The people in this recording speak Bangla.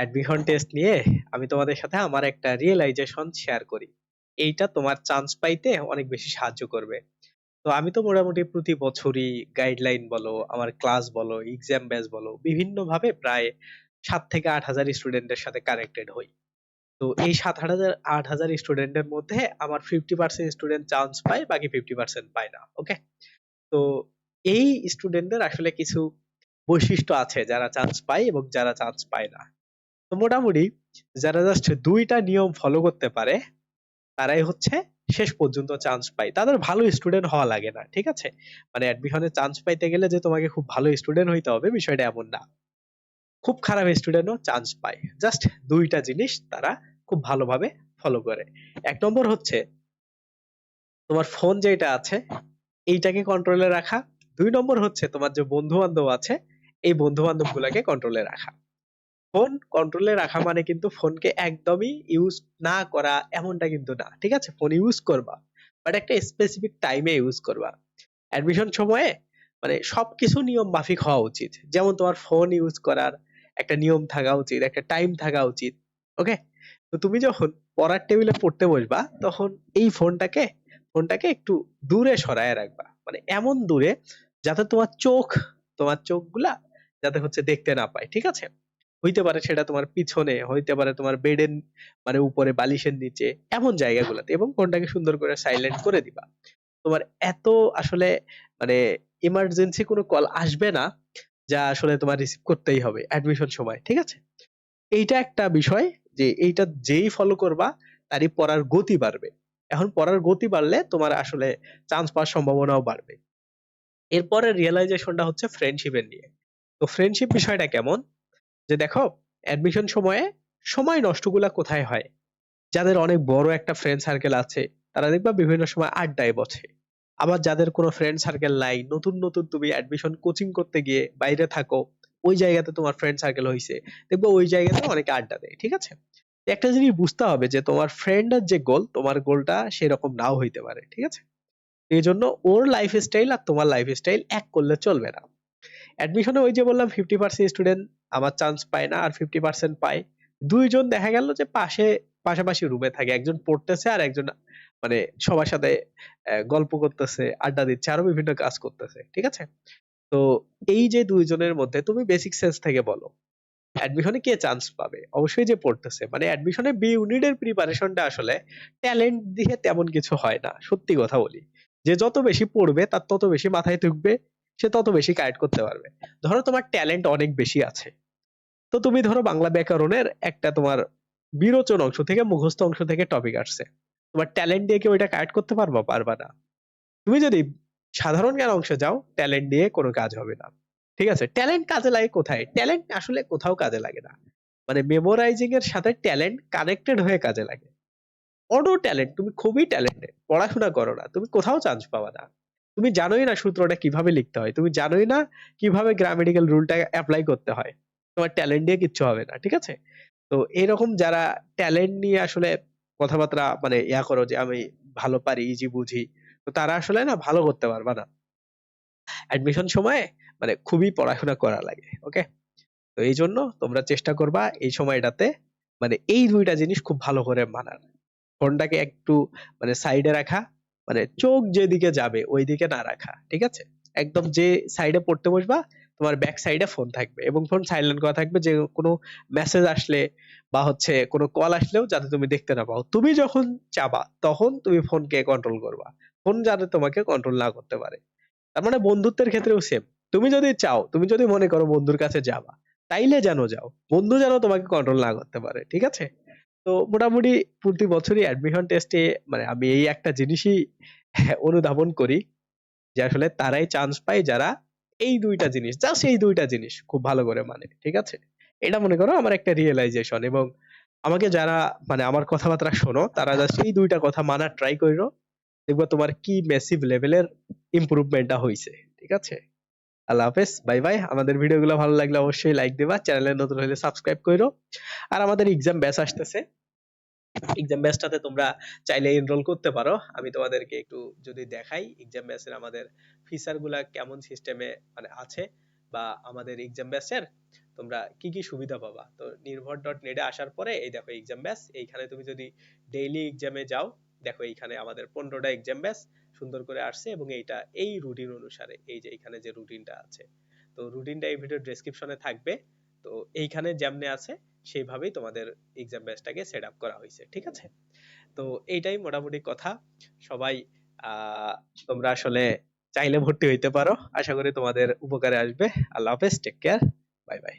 অ্যাডমিশন টেস্ট নিয়ে আমি তোমাদের সাথে আমার একটা রিয়েলাইজেশন শেয়ার করি। এইটা তোমার চান্স পাইতে অনেক বেশি সাহায্য করবে। তো আমি তো মোটামুটি প্রতি বছরই গাইডলাইন বলো, আমার ক্লাস বলো এক্সাম ব্যাচ বলো বিভিন্ন ভাবে প্রায় সাত থেকে আট হাজার স্টুডেন্টের সাথে কানেক্টেড হই। তো এই সাত হাজার, আট হাজার স্টুডেন্টের মধ্যে আমার ফিফটি পার্সেন্ট স্টুডেন্ট চান্স পায়, বাকি ফিফটি পার্সেন্ট পায় না ওকে তো এই স্টুডেন্টদের আসলে কিছু বৈশিষ্ট্য আছে যারা চান্স পায় এবং যারা চান্স পায় না। তো মোটামুটি যারা জাস্ট দুইটা নিয়ম ফলো করতে পারে, তারাই হচ্ছে শেষ পর্যন্ত চান্স পায়। তাদের ভালো স্টুডেন্ট হওয়া লাগে না, ঠিক আছে? মানে অ্যাডমিশনে চান্স পাইতে গেলে যে তোমাকে খুব ভালো স্টুডেন্ট হইতে হবে বিষয়টা এমন না। খুব খারাপ স্টুডেন্টও চান্স পায়। জাস্ট দুইটা জিনিস তারা খুব ভালোভাবে ফলো করে। এক নম্বর হচ্ছে তোমার ফোন যেটা আছে, এইটাকে কন্ট্রোলে রাখা। দুই নম্বর হচ্ছে তোমার যে বন্ধু বান্ধব আছে, এই বন্ধু বান্ধব গুলাকে কন্ট্রোলে রাখা। ফোন কন্ট্রোলে রাখা মানে কিন্তু ফোনকে একদমই ইউজ না করা এমনটা কিন্তু না, ঠিক আছে? ফোন ইউজ করবা বাট একটা স্পেসিফিক টাইমে ইউজ করবা। অ্যাডমিশন সময়ে মানে সবকিছু নিয়ম মাফিক হওয়া উচিত। যেমন তোমার ফোন ইউজ করার একটা নিয়ম থাকা উচিত, একটা টাইম থাকা উচিত ওকে তো তুমি যখন পড়ার টেবিলে পড়তে বসবা, তখন এই ফোনটাকে ফোনটাকে একটু দূরে সরায় রাখবা। মানে এমন দূরে যাতে তোমার চোখ, তোমার চোখগুলা যাতে হচ্ছে দেখতে না পায়, ঠিক আছে? হইতে পারে সেটা তোমার পিছনে, হইতে পারে তোমার বেডের মানে উপরে বালিশের নিচে, এমন জায়গাগুলোতে এবং ফোনটাকে সুন্দর করে সাইলেন্ট করে দিবা। তোমার এত আসলে মানে ইমার্জেন্সি কোনো কল আসবে না, যা আসলে তোমার রিসিভ করতেই হবে অ্যাডমিশন সময়, ঠিক আছে? এইটা একটা বিষয় যে এইটা যেই ফলো করবা, তারই পড়ার গতি বাড়বে। এখন পড়ার গতি বাড়লে তোমার আসলে চান্স পাওয়ার সম্ভাবনাও বাড়বে। এরপরে রিয়েলাইজেশনটা হচ্ছে ফ্রেন্ডশিপের নিয়ে। তো ফ্রেন্ডশিপ বিষয়টা কেমন? যে দেখো অ্যাডমিশন সময়ে সময় নষ্টগুলা কোথায় হয়? যাদের অনেক বড় একটা ফ্রেন্ড সার্কেল আছে, তারা দেখবা বিভিন্ন সময় আড্ডায় বসে। আবার যাদের কোনো ফ্রেন্ড সার্কেল নাই, নতুন নতুন তুমি অ্যাডমিশন কোচিং করতে গিয়ে বাইরে থাকো, ওই জায়গাতে তোমার ফ্রেন্ড সার্কেল হয়েছে দেখব ওই জায়গাতে অনেকে আড্ডা দেয়, ঠিক আছে? একটা জিনিস বুঝতে হবে যে তোমার ফ্রেন্ডের যে গোল তোমার গোলটা সেরকম নাও হইতে পারে, ঠিক আছে? এই জন্য ওর লাইফ স্টাইল আর তোমার লাইফ স্টাইল এক করলে চলবে না। অ্যাডমিশনে ওই যে বললাম ফিফটি পার্সেন্ট স্টুডেন্ট আমার চান্স পায় না আর ফিফটি পার্সেন্ট পায়। দুইজন দেখা গেল যে পাশে, পাশাপাশি রুমে থাকে। একজন পড়তেছে আর একজন মানে সবার সাথে গল্প করতেছে, আড্ডা দিচ্ছে, আরও বিভিন্ন কাজ করতেছে, ঠিক আছে? তো এই যে দুইজনের মধ্যে তুমি বেসিক সেন্স থেকে বলো অ্যাডমিশনে কে চান্স পাবে? অবশ্যই যে পড়তেছে। মানে অ্যাডমিশনে বি ইউনিটের প্রিপারেশনটা আসলে ট্যালেন্ট দিয়ে তেমন কিছু হয় না। সত্যি কথা বলি। যে যত বেশি পড়বে, তার তত বেশি মাথায় ঢুকবে সে তত বেশি কারেক্ট করতে পারবে। ধরো তোমার ট্যালেন্ট অনেক বেশি আছে। তো তুমি ধরো বাংলা ব্যাকরণের একটা তোমার বিরোচন অংশ থেকে মুখস্থ অংশ থেকে টপিক আসছে। তোমার ট্যালেন্ট দিয়ে কি ওইটা কারেক্ট করতে পারবা পারবা না? তুমি যদি সাধারণ জ্ঞান অংশে যাও ট্যালেন্ট দিয়ে কোনো কাজ হবে না। ঠিক আছে? ট্যালেন্ট কাজে লাগে কোথায়? ট্যালেন্ট আসলে কোথাও কাজে লাগে না। মানে মেমোরাইজিং এর সাথে ট্যালেন্ট কানেক্টেড হয়ে কাজে লাগে। অটো ট্যালেন্ট তুমি খুবই ট্যালেন্টেড পড়াশোনা করো না, তুমি কোথাও চান্স পাবা না। তুমি জানোই না সূত্রটা কীভাবে লিখতে হয়। তুমি জানোই না কীভাবে গ্রামেটিক্যাল রুলটা অ্যাপ্লাই করতে হয়। তোমার ট্যালেন্ট দিয়ে কিচ্ছু হবে না, ঠিক আছে? তো এরকম যারা ট্যালেন্ট নিয়ে আসলে কথাবার্তা মানে ইয়া করো যে আমি ভালো পারি ইজি বুঝি, তো তারা আসলে না ভালো করতে পারবা না। অ্যাডমিশন সময়ে মানে খুবই পড়াশোনা করা লাগে ওকে তো এই জন্য তোমরা চেষ্টা করবা এই সময়টাতে মানে এই দুইটা জিনিস খুব ভালো করে মানার। ফোনটাকে একটু মানে সাইডে রাখা মানে চোখ যেদিকে যাবে ওই দিকে না রাখা, ঠিক আছে? একদম যে সাইডে পড়তে বসবা, তোমার ব্যাক সাইডে ফোন থাকবে এবং ফোন সাইলেন্ট করা থাকবে যে কোনো মেসেজ আসলে বা হচ্ছে কোনো কল আসলেও যাতে তুমি দেখতে না পাও। তুমি যখন চাবা, তখন তুমি ফোনকে কন্ট্রোল করবা। ফোন যাতে তোমাকে কন্ট্রোল না করতে পারে। তার মানে বন্ধুত্বের ক্ষেত্রেও সেম তুমি যদি চাও, তুমি যদি মনে করো বন্ধুর কাছে যাবা, তাইলে যেন যাও। বন্ধু যেন তোমাকে কন্ট্রোল না করতে পারে, ঠিক আছে? তো মোটামুটি প্রতি বছরই অ্যাডমিশন টেস্টে মানে আমি এই একটা জিনিসই অনুধাবন করি যে আসলে তারাই চান্স পায় যারা এই দুইটা জিনিস জাস্ট এই দুইটা জিনিস খুব ভালো করে মানে ঠিক আছে? এটা মনে করো আমার একটা রিয়েলাইজেশন এবং আমাকে যারা মানে আমার কথাবার্তা শোনো, তারা জাস্ট এই দুইটা কথা মানার ট্রাই করো দেখব তোমার কি মেসিভ লেভেলের ইমপ্রুভমেন্টটা হয়েছে ঠিক আছে? আল্লাহ হাফেজ, বাই বাই। আমাদের ভিডিওগুলো ভালো লাগলে অবশ্যই লাইক দিবা, চ্যানেলে নতুন হলে সাবস্ক্রাইব করো আর আমাদের এক্সাম ব্যাচ আসতেছে। এক্সাম ব্যাচটাতে তোমরা চাইলে এনরোল করতে পারো। আমি তোমাদেরকে একটু যদি দেখাই এক্সাম ব্যাচের আমাদের ফিচারগুলা কেমন সিস্টেমে মানে আছে বা আমাদের এক্সাম ব্যাচের তোমরা কি কি সুবিধা পাবা? তো নির্ভর ডট নেটে আসার পরে এই দেখো এক্সাম ব্যাস এইখানে তুমি যদি ডেইলি এক্সামে যাও, দেখো এইখানে আমাদের পনেরোটা এক্সাম ব্যাস সুন্দর করে আসছে এবং এইটা, এই রুটিন অনুসারে এই যে এখানে যে রুটিনটা আছে। তো রুটিনটা এই ভিডিও ডেসক্রিপশনে থাকবে। তো এইখানে যেমনে আছে, সেইভাবেই তোমাদের এক্সাম ব্যাচটাকে সেট আপ করা হয়েছে, ঠিক আছে? তো এইটাই মোটামুটি কথা। সবাই তোমরা আসলে চাইলে ভর্তি হইতে পারো। আশা করি তোমাদের উপকারে আসবে। আল্লাহ হাফেজ টেক কেয়ার বাই বাই